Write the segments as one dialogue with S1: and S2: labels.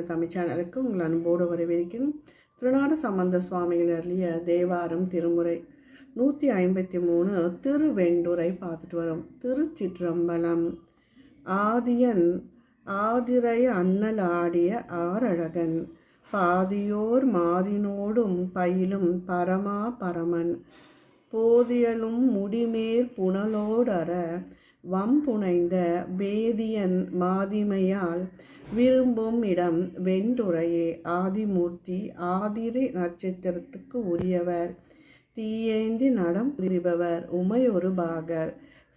S1: இந்த தமிழ் சேனலுக்கு உங்கள் அன்போடு வரவேற்கிறேன். திருநாடு சம்பந்த சுவாமிகள் அருளிய தேவாரம் திருமுறை நூற்றி ஐம்பத்தி மூணு திருவெண்டுரை பார்த்துட்டு வரோம். திருச்சிற்றம்பலம். ஆதியன் ஆதிரை அண்ணல் ஆடிய ஆரழகன் பாதியோர் மாதினோடும் பயிலும் பரமா பரமன் போதியலும் முடிமேற் புனலோடர வம்புனைந்த வேதியன் மாதிமையால் விரும்பும் இடம் வெண்டுரையே ஆதிமூர்த்தி ஆதிரை நட்சத்திரத்துக்கு உரியவர். தீயேந்தி நடம் புரிபவர். உமையொரு பாகர்.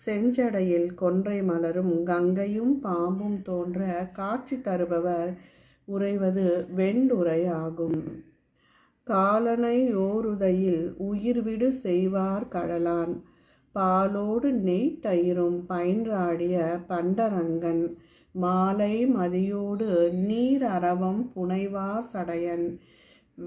S1: செஞ்சடையில் கொன்றை மலரும். கங்கையும் பாம்பும் தோன்ற காட்சி தருபவர். உறைவது வெண்டுரையாகும் காலனை ஓருதையில் உயிர்விடு செய்வார் கடலான். பாலோடு நெய் தயிரும் பயின்றாடிய பண்டரங்கன். மாலை மதியோடு நீர் அரவம் புனைவா சடையன்.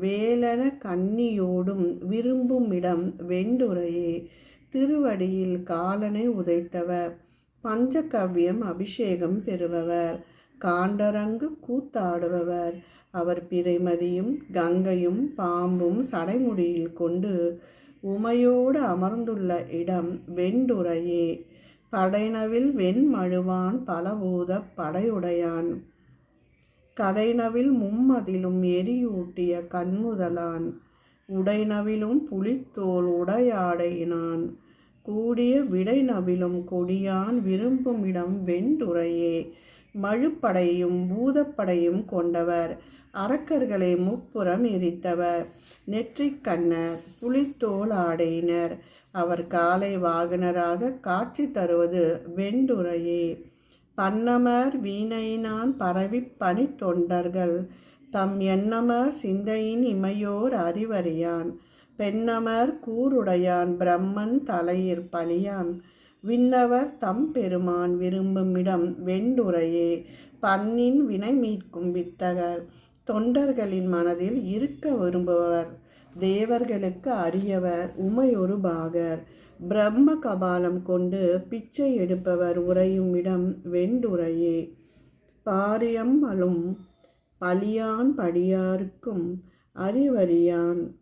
S1: வேலன கன்னியோடும் விரும்பும் இடம் வெண்டுரையே. திருவடியில் காலனை உதைத்தவர். பஞ்சகவ்யம் அபிஷேகம் பெறுபவர். காண்டரங்கு கூத்தாடுபவர். அவர் பிறைமதியும் கங்கையும் பாம்பும் சடைமுடியில் கொண்டு உமையோடு அமர்ந்துள்ள இடம் வெண்டுரையே. படைனவில் வெண்மழுவான் பலபூத படையுடையான். கடைனவில் மும்மதிலும் எரியூட்டிய கண்முதலான். உடைனவிலும் புலித்தோல் உடையாடையினான். கூடிய விடைநவிலும் கொடியான் விரும்பும் இடம் வெண்டுரையே மழுப்படையும் பூதப்படையும் கொண்டவர். அரக்கர்களை முப்புறம் எரித்தவர். நெற்றிக்கண்ணர் புலித்தோல் ஆடையினர். அவர் காலை வாகனராக காட்சி தருவது வெண்டுரையே. பன்னமர் வீணையினான் பரவி பணி தொண்டர்கள் தம் எண்ணமர் சிந்தையின் இமையோர் அறிவறியான். பெண்ணமர் கூருடையான் பிரம்மன் தலையிற் பழியான். விண்ணவர் தம் பெருமான் விரும்பும் இடம் வெண்டுரையே. பண்ணின் வினை மீட்கும் வித்தகர் தொண்டர்களின் மனதில் இருக்க விரும்புபவர் தேவர்களுக்கு அரியவர் உமையொரு பாகர். பிரம்ம கபாலம் கொண்டு பிச்சை எடுப்பவர் உறையும் இடம் வெண்டுரையே பாரியம்மலும் பலியான் படியாருக்கும் அறிவறியான்.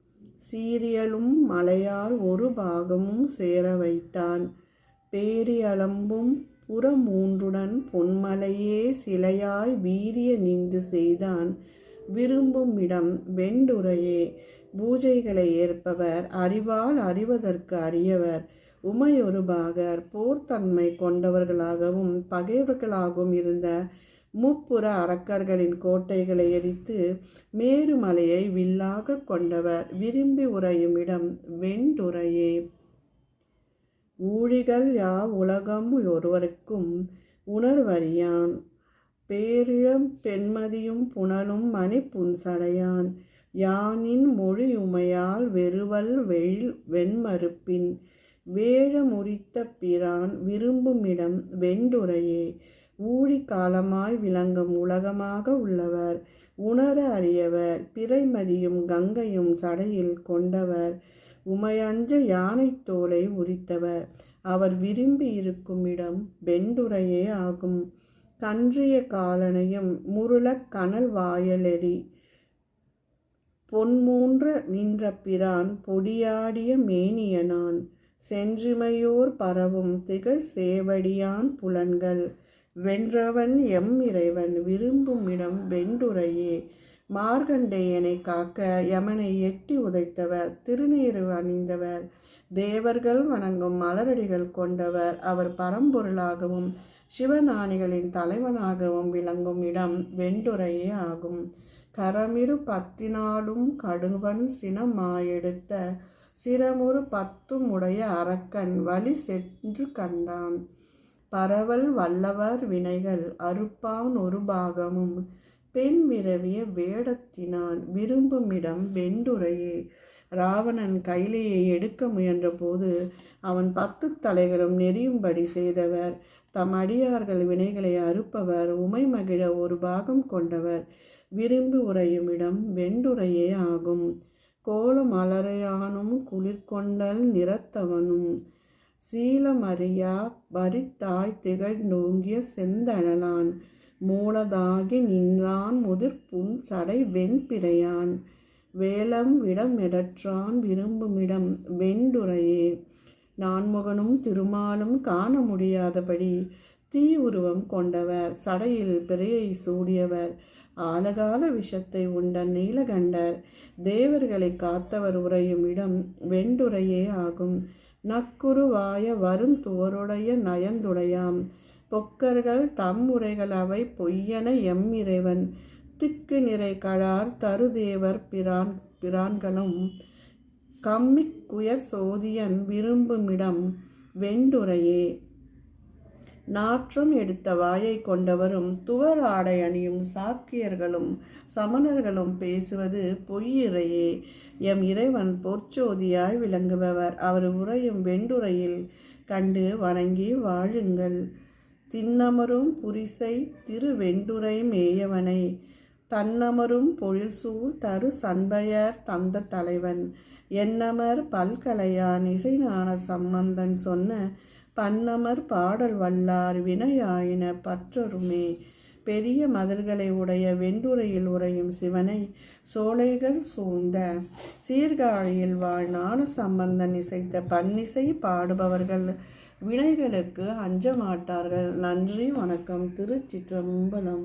S1: சீரியலும் மலையால் ஒரு பாகமும் சேர வைத்தான். பேரியளம்பும் புறமூன்றுடன் பொன்மலையே சிலையாய் வீரிய நின்று செய்தான். விரும்பும் இடம் வெண்டுரையே பூஜைகளை ஏற்பவர் அறிவால் அறிவதற்கு அறியவர் உமையொருபாகர் போர்த்தன்மை கொண்டவர்களாகவும் பகைவர்களாகவும் இருந்த முப்புற அரக்கர்களின் கோட்டைகளை எரித்து மேருமலையை வில்லாக கொண்டவர். விரும்பி உறையும் இடம் வெண்டுரையே ஊழிகள் யா உலகம் ஒருவருக்கும் உணர்வறியான். பேரிழம் பெண்மதியும் புனலும் மணி புன்சடையான் யானின் மொழியுமையால் வெறுவல் வெயில் வெண்மறுப்பின் வேழ முறித்த பிரான் விரும்புமிடம் வெண்டுரையே ஊழி காலமாய் விளங்கும் உலகமாக உள்ளவர் உணர அறியவர் பிறைமதியும் கங்கையும் சடையில் கொண்டவர் உமையஞ்ச யானை தோலை உரித்தவர். அவர் விரும்பி இருக்கும் இடம் வெண்டுரையே ஆகும். கன்றிய காலனையும் முருளக் கனல் வாயலெறி பொன்மூன்ற நின்ற பிரான் பொடியாடிய மேனியனான். சென்றிமையோர் பரவும் திகழ் சேவடியான் புலன்கள். வென்றவன் எம் இறைவன் விரும்பும் இடம் வெண்டுரையே மார்கண்டேயனை காக்க யமனை எட்டி உதைத்தவர் திருநீறு அணிந்தவர். தேவர்கள் வணங்கும் மலரடிகள் கொண்டவர் அவர் பரம்பொருளாகவும் சிவநானிகளின் தலைவனாகவும் விளங்கும் இடம் வெண்டுரையே ஆகும். கரமிரு பத்தினாலும் கடுவன் சினமாயெடுத்த சிரமுறு பத்தும் உடைய அரக்கன் வழி சென்று கண்டான் பரவல் வல்லவர் வினைகள் அறுப்பான் ஒரு பாகமும். பெண் விரவிய வேடத்தினான் விரும்புமிடம் வெண்டுரையே. ராவணன் கைலையை எடுக்க முயன்றபோது அவன் பத்து தலைகளும் நெறியும்படி செய்தவர். தம் அடியார்கள் வினைகளை அறுப்பவர். உமை மகிழ ஒரு பாகம் கொண்டவர். விரும்பி உறையும் இடம் வெண்டுரையே ஆகும். கோலம் அலறையானும் குளிர்கொண்டல் நிறத்தவனும். சீலமறியா வரித்தாய் திகழ் நோங்கிய செந்தழலான். மூலதாகி நின்றான் முதிர்ப்புண் சடை வெண்பிறையான். வேலம் விடமெடற்றான் விரும்புமிடம் வெண்டுரையே நான்முகனும் திருமாலும் காண முடியாதபடி தீ உருவம் கொண்டவர். சடையில் பிறையை சூடியவர். ஆலகால விஷத்தை உண்ட நீலகண்டர் தேவர்களை காத்தவர் உரையும் இடம் வெண்டுரையே ஆகும். நக்குருவாய வருந்துவருடைய நயந்துடையாம். பொக்கர்கள் தம் உரைகள் அவை பொய்யன எம் இறைவன். திக்கு நிறை கழார் தருதேவர் பிரான் பிரான்களும். கம்மிக்குயர் சோதியன் விரும்புமிடம் வெண்டுரையே நாற்றம் எடுத்த வாயை கொண்டவரும் துவர் ஆடை அணியும் சாக்கியர்களும் சமணர்களும் பேசுவது பொய்யிறையே. எம் இறைவன் பொற்சோதியாய் விளங்குபவர். அவர் உரையும் வெண்டுரையில் கண்டு வணங்கி வாழுங்கள். தின்னமரும் புரிசை திருவெண்டுரை மேயவனை. தன்னமரும் பொழில்சூழ் தரு சண்பையர் தந்த தலைவன். என்னமர் பல்கலையான் இசைஞான சம்பந்தன் சொன்ன பன்னமர் பாடல் வல்லார் வினையாயின பற்றொருமே. பெரிய மதில்களை உடைய வெண்டுரையில் உறையும் சிவனை சோலைகள் சூழ்ந்த சீர்காழியில் வாழ் சம்பந்தன் இசைத்த பன்னிசை பாடுபவர்கள் வினைகளுக்கு அஞ்ச மாட்டார்கள் நன்றி வணக்கம். திருச்சிற்றம்பலம்.